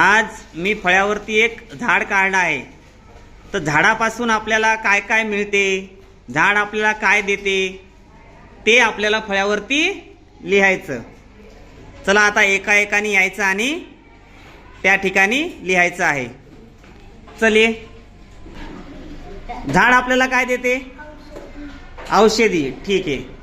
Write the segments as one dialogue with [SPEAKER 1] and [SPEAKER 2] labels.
[SPEAKER 1] आज मी फळ्यावरती एक झाड काढलं आहे. तर झाडापासून आपल्याला काय काय मिळते? झाड आपल्याला काय देते? ते आपल्याला फळ्यावरती लिहायचं. चला आता एका एकाने यायचं आणि त्या ठिकाणी लिहायचं आहे. चल. ये झाड आपल्याला काय देते? औषधी. ठीक आहे.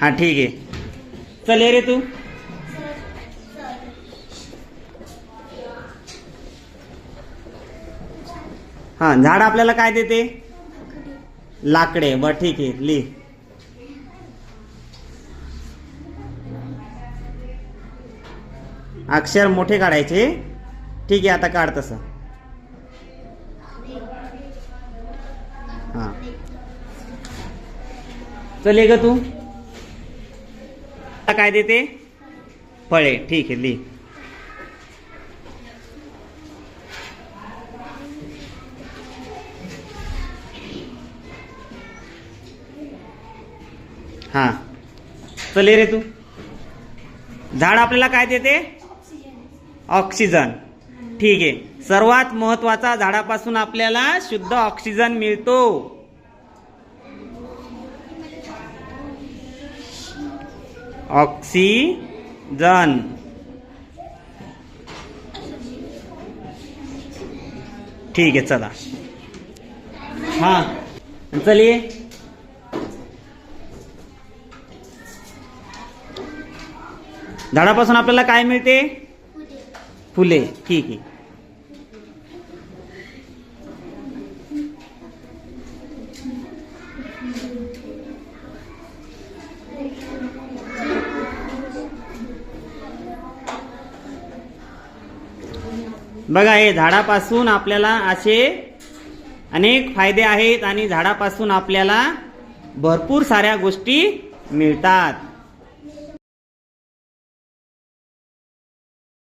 [SPEAKER 1] हा ठीक आहे. चल ये रे तू. हा झाड आपल्याला काय देते? लाकडे. बर ठीक आहे. लिह अक्षर मोठे काढायचे. ठीक आहे आता काढ तसं. हा. चल ये ग तू. काय देते? फळे. ठीक आहे लिह हा. चले रे तू. झाड आपल्याला काय देते? ऑक्सिजन. ठीक आहे. सर्वात महत्त्वाचा झाडापासून आपल्याला शुद्ध ऑक्सिजन मिळतो. ऑक्सिजन. ठीक आहे चला. हा चलिए झाडापासून आपल्याला काय मिळते? फुले ठीक आहे. बघा हे झाडापासून आपल्याला असे अनेक फायदे आहेत आणि झाडापासून आपल्याला भरपूर साऱ्या गोष्टी मिळतात.